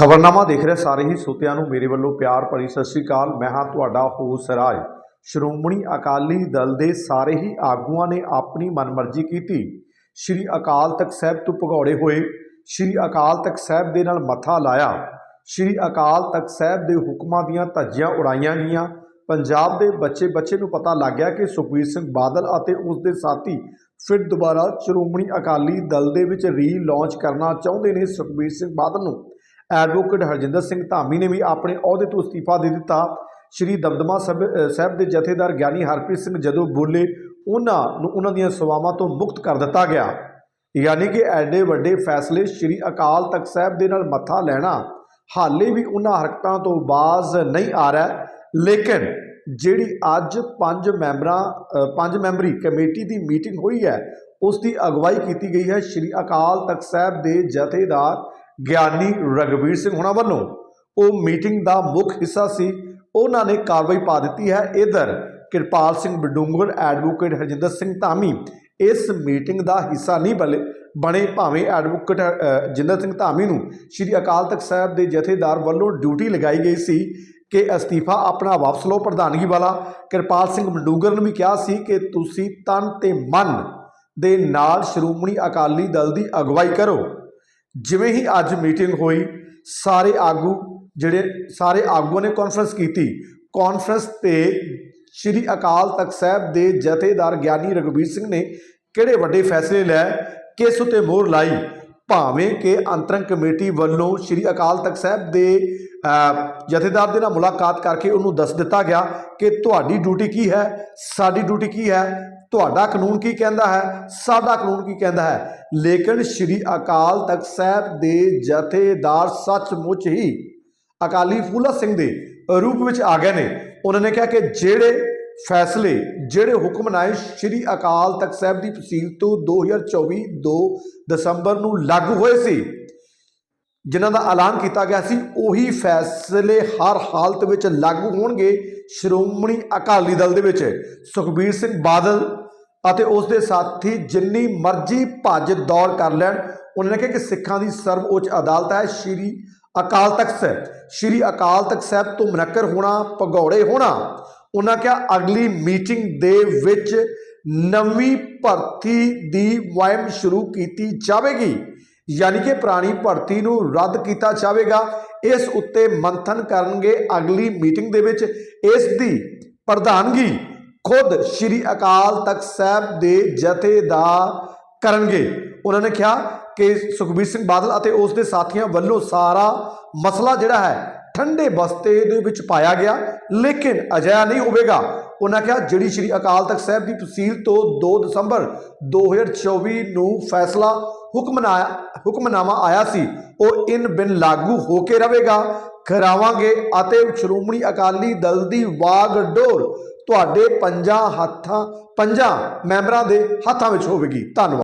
ਖਬਰਨਾਮਾ ਦੇਖ ਰਹੇ ਸਾਰੇ ਹੀ ਸੋਤਿਆਂ ਨੂੰ ਮੇਰੇ ਵੱਲੋਂ ਪਿਆਰ ਭਰੀ ਸਤਿ ਸ੍ਰੀ ਅਕਾਲ। ਮੈਂ ਹਾਂ ਤੁਹਾਡਾ ਹੋਸ ਰਾਜ। ਸ਼੍ਰੋਮਣੀ ਅਕਾਲੀ ਦਲ ਦੇ ਸਾਰੇ ਹੀ ਆਗੂਆਂ ਨੇ ਆਪਣੀ ਮਨਮਰਜ਼ੀ ਕੀਤੀ। ਸ਼੍ਰੀ ਅਕਾਲ ਤਖਤ ਸਾਹਿਬ ਤੋਂ ਭਗੌੜੇ ਹੋਏ। ਸ਼੍ਰੀ ਅਕਾਲ ਤਖਤ ਸਾਹਿਬ ਦੇ ਨਾਲ ਮੱਥਾ ਲਾਇਆ। ਸ਼੍ਰੀ ਅਕਾਲ ਤਖਤ ਸਾਹਿਬ ਦੇ ਹੁਕਮਾਂ ਦੀਆਂ ਧੱਜੀਆਂ ਉਡਾਈਆਂ ਗਈਆਂ। ਪੰਜਾਬ ਦੇ ਬੱਚੇ ਬੱਚੇ ਨੂੰ ਪਤਾ ਲੱਗ ਗਿਆ ਕਿ ਸੁਖਬੀਰ ਸਿੰਘ ਬਾਦਲ ਅਤੇ ਉਸ ਦੇ ਸਾਥੀ ਫਿਰ ਦੁਬਾਰਾ ਸ਼੍ਰੋਮਣੀ ਅਕਾਲੀ ਦਲ ਦੇ ਵਿੱਚ ਰੀ ਲਾਂਚ ਕਰਨਾ ਚਾਹੁੰਦੇ ਨੇ ਸੁਖਬੀਰ ਸਿੰਘ ਬਾਦਲ ਨੂੰ। ਐਡਵੋਕੇਟ ਹਰਜਿੰਦਰ ਸਿੰਘ ਧਾਮੀ ਨੇ ਵੀ ਆਪਣੇ ਅਹੁਦੇ ਤੋਂ ਅਸਤੀਫਾ ਦੇ ਦਿੱਤਾ। ਸ਼੍ਰੀ ਦਮਦਮਾ ਸਾਹਿਬ ਸਾਹਿਬ ਦੇ ਜਥੇਦਾਰ ਗਿਆਨੀ ਹਰਪ੍ਰੀਤ ਸਿੰਘ ਜਦੋਂ ਬੋਲੇ, ਉਹਨਾਂ ਨੂੰ ਉਹਨਾਂ ਦੀਆਂ ਸੇਵਾਵਾਂ ਤੋਂ ਮੁਕਤ ਕਰ ਦਿੱਤਾ ਗਿਆ। ਯਾਨੀ ਕਿ ਐਡੇ ਵੱਡੇ ਫੈਸਲੇ ਸ਼੍ਰੀ ਅਕਾਲ ਤਖਤ ਸਾਹਿਬ ਦੇ ਨਾਲ ਮੱਥਾ ਲੈਣਾ ਹਾਲੇ ਵੀ ਉਹਨਾਂ ਹਰਕਤਾਂ ਤੋਂ ਬਾਜ਼ ਨਹੀਂ ਆ ਰਿਹਾ। ਲੇਕਿਨ ਜਿਹੜੀ ਅੱਜ ਪੰਜ ਮੈਂਬਰਾਂ ਪੰਜ ਮੈਂਬਰੀ ਕਮੇਟੀ ਦੀ ਮੀਟਿੰਗ ਹੋਈ ਹੈ, ਉਸ ਦੀ ਅਗਵਾਈ ਕੀਤੀ ਗਈ ਹੈ। ਸ਼੍ਰੀ ਅਕਾਲ ਤਖਤ ਸਾਹਿਬ ਦੇ ਜਥੇਦਾਰ ਗਿਆਨੀ ਰਗਵੀਰ ਸਿੰਘ ਹੁਣਾਂ ਵੱਲੋਂ ਉਹ ਮੀਟਿੰਗ ਦਾ ਮੁੱਖ ਹਿੱਸਾ ਸੀ। ਉਹਨਾਂ ਨੇ ਕਾਰਵਾਈ ਪਾ ਦਿੱਤੀ ਹੈ। ਇਧਰ ਕਿਰਪਾਲ ਸਿੰਘ ਬਡੂੰਗਰ ਐਡਵੋਕੇਟ ਹਰਜਿੰਦਰ ਸਿੰਘ ਧਾਮੀ ਇਸ ਮੀਟਿੰਗ ਦਾ ਹਿੱਸਾ ਨਹੀਂ ਬਲੇ ਬਣੇ ਭਾਵੇਂ ਐਡਵੋਕੇਟ ਅ, ਜਿੰਦਰ ਸਿੰਘ ਧਾਮੀ ਨੂੰ ਸ਼੍ਰੀ ਅਕਾਲ ਤਖਤ ਸਾਹਿਬ ਦੇ ਜਥੇਦਾਰ ਵੱਲੋਂ ਡਿਊਟੀ ਲਗਾਈ ਗਈ ਸੀ ਕਿ ਅਸਤੀਫਾ ਆਪਣਾ ਵਾਪਸ ਲਓ ਪ੍ਰਧਾਨਗੀ ਵਾਲਾ। ਕਿਰਪਾਲ ਸਿੰਘ ਬਡੂੰਗਰ ਨੇ ਵੀ ਕਿਹਾ ਸੀ ਕਿ ਤੁਸੀਂ ਤਨ ਤੇ ਮਨ ਦੇ ਨਾਲ ਸ਼੍ਰੋਮਣੀ ਅਕਾਲੀ ਦਲ ਦੀ ਅਗਵਾਈ ਕਰੋ। ਜਿਵੇਂ ਹੀ ਅੱਜ ਮੀਟਿੰਗ ਹੋਈ, ਸਾਰੇ ਆਗੂ ਜਿਹੜੇ, ਸਾਰੇ ਆਗੂਆਂ ਨੇ ਕਾਨਫਰੰਸ ਕੀਤੀ। ਕਾਨਫਰੰਸ ਤੇ ਸ਼੍ਰੀ ਅਕਾਲ ਤਖਤ ਸਾਹਿਬ ਦੇ ਜਥੇਦਾਰ ਗਿਆਨੀ ਰਘਬੀਰ ਸਿੰਘ ਨੇ ਕਿਹੜੇ ਵੱਡੇ ਫੈਸਲੇ ਲੈ ਕਿਸ ਉਤੇ ਮੋਹਰ ਲਾਈ? ਭਾਵੇਂ ਕਿ ਅੰਤਰੰਗ ਕਮੇਟੀ ਵੱਲੋਂ ਸ਼੍ਰੀ ਅਕਾਲ ਤਖਤ ਸਾਹਿਬ ਦੇ ਜਥੇਦਾਰ ਦੇ ਨਾਲ ਮੁਲਾਕਾਤ ਕਰਕੇ ਉਹਨੂੰ ਦੱਸ ਦਿੱਤਾ ਗਿਆ ਕਿ ਤੁਹਾਡੀ ਡਿਊਟੀ ਕੀ ਹੈ, ਸਾਡੀ ਡਿਊਟੀ ਕੀ ਹੈ ਤੁਹਾਡਾ ਕਾਨੂੰਨ ਕੀ ਕਹਿੰਦਾ ਹੈ? ਸਾਡਾ ਕਾਨੂੰਨ ਕੀ ਕਹਿੰਦਾ ਹੈ? ਲੇਕਿਨ ਸ਼੍ਰੀ ਅਕਾਲ ਤਖਤ ਸਾਹਿਬ ਦੇ ਜਥੇਦਾਰ ਸੱਚਮੁੱਚ ਹੀ ਅਕਾਲੀ ਫੂਲਾ ਸਿੰਘ ਦੇ ਰੂਪ ਵਿੱਚ ਆ ਗਏ ਨੇ। ਉਹਨਾਂ ਨੇ ਕਿਹਾ ਕਿ ਜਿਹੜੇ ਫੈਸਲੇ, ਜਿਹੜੇ ਹੁਕਮਨਾਮੇ ਸ਼੍ਰੀ ਅਕਾਲ ਤਖਤ ਸਾਹਿਬ ਦੀ ਤਹਿਸੀਲ ਤੋਂ 2024 2 ਦਸੰਬਰ ਨੂੰ ਲਾਗੂ ਹੋਏ ਸੀ, ਜਿਨ੍ਹਾਂ ਦਾ ਐਲਾਨ ਕੀਤਾ ਗਿਆ ਸੀ, ਉਹੀ ਫੈਸਲੇ ਹਰ ਹਾਲਤ ਵਿੱਚ ਲਾਗੂ ਹੋਣਗੇ ਸ਼੍ਰੋਮਣੀ ਅਕਾਲੀ ਦਲ ਦੇ ਵਿੱਚ। ਸੁਖਬੀਰ ਸਿੰਘ ਬਾਦਲ ਅਤੇ ਉਸ ਦੇ ਸਾਥੀ ਜਿੰਨੀ ਮਰਜ਼ੀ ਭੱਜ ਦੌੜ ਕਰ ਲੈਣ, ਉਹਨਾਂ ਨੇ ਕਿਹਾ ਕਿ ਸਿੱਖਾਂ ਦੀ ਸਰਵਉੱਚ ਅਦਾਲਤ ਹੈ। ਸ਼੍ਰੀ ਅਕਾਲ ਤਖਤ ਸਾਹਿਬ, ਸ਼੍ਰੀ ਅਕਾਲ ਤਖਤ ਸਾਹਿਬ ਤੋਂ ਮੁਨੱਕਰ ਹੋਣਾ, ਭਗੌੜੇ ਹੋਣਾ। ਉਹਨਾਂ ਕਿਹਾ, ਅਗਲੀ ਮੀਟਿੰਗ ਦੇ ਵਿੱਚ ਨਵੀਂ ਭਰਤੀ ਦੀ ਮੁਹਿੰਮ ਸ਼ੁਰੂ ਕੀਤੀ ਜਾਵੇਗੀ। ਯਾਨੀ ਕਿ ਪੁਰਾਣੀ ਭਰਤੀ ਨੂੰ ਰੱਦ ਕੀਤਾ ਜਾਵੇਗਾ। ਇਸ ਉੱਤੇ ਮੰਥਨ ਕਰਨਗੇ ਅਗਲੀ ਮੀਟਿੰਗ ਦੇ ਵਿੱਚ। ਇਸ ਦੀ ਪ੍ਰਧਾਨਗੀ ਖੁਦ ਸ਼੍ਰੀ ਅਕਾਲ ਤਖਤ ਸਾਹਿਬ ਦੇ ਜਥੇ ਦਾ ਕਰਨਗੇ। ਉਹਨਾਂ ਨੇ ਕਿਹਾ ਕਿ ਸੁਖਬੀਰ ਸਿੰਘ ਬਾਦਲ ਅਤੇ ਉਸ ਦੇ ਸਾਥੀਆਂ ਵੱਲੋਂ ਸਾਰਾ ਮਸਲਾ ਜਿਹੜਾ ਹੈ, ਠੰਡੇ ਬਸਤੇ ਦੇ ਵਿੱਚ ਪਾਇਆ ਗਿਆ, ਲੇਕਿਨ ਅਜਿਹਾ ਨਹੀਂ ਹੋਵੇਗਾ। ਉਹਨਾਂ ਕਿਹਾ, ਜਿਹੜੀ ਸ਼੍ਰੀ ਅਕਾਲ ਤਖਤ ਸਾਹਿਬ ਦੀ ਤਹਿਸੀਲ ਤੋਂ 2 ਦਸੰਬਰ 2024 ਨੂੰ ਫੈਸਲਾ ਹੁਕਮਨਾਮਾ ਹੁਕਮਨਾਮਾ ਆਇਆ ਸੀ, ਉਹ ਇਨ ਬਿਨ ਲਾਗੂ ਹੋ ਕੇ ਰਹੇਗਾ। ਕਰਾਵਾਂਗੇ ਅਤੇ ਸ਼੍ਰੋਮਣੀ ਅਕਾਲੀ ਦਲ ਦੀ ਵਾਗਡੋਰ ਤੁਹਾਡੇ ਪੰਜਾਂ ਹੱਥਾਂ ਪੰਜਾਂ ਮੈਂਬਰਾਂ ਦੇ ਹੱਥਾਂ ਵਿੱਚ ਹੋਵੇਗੀ। ਧੰਨਵਾਦ।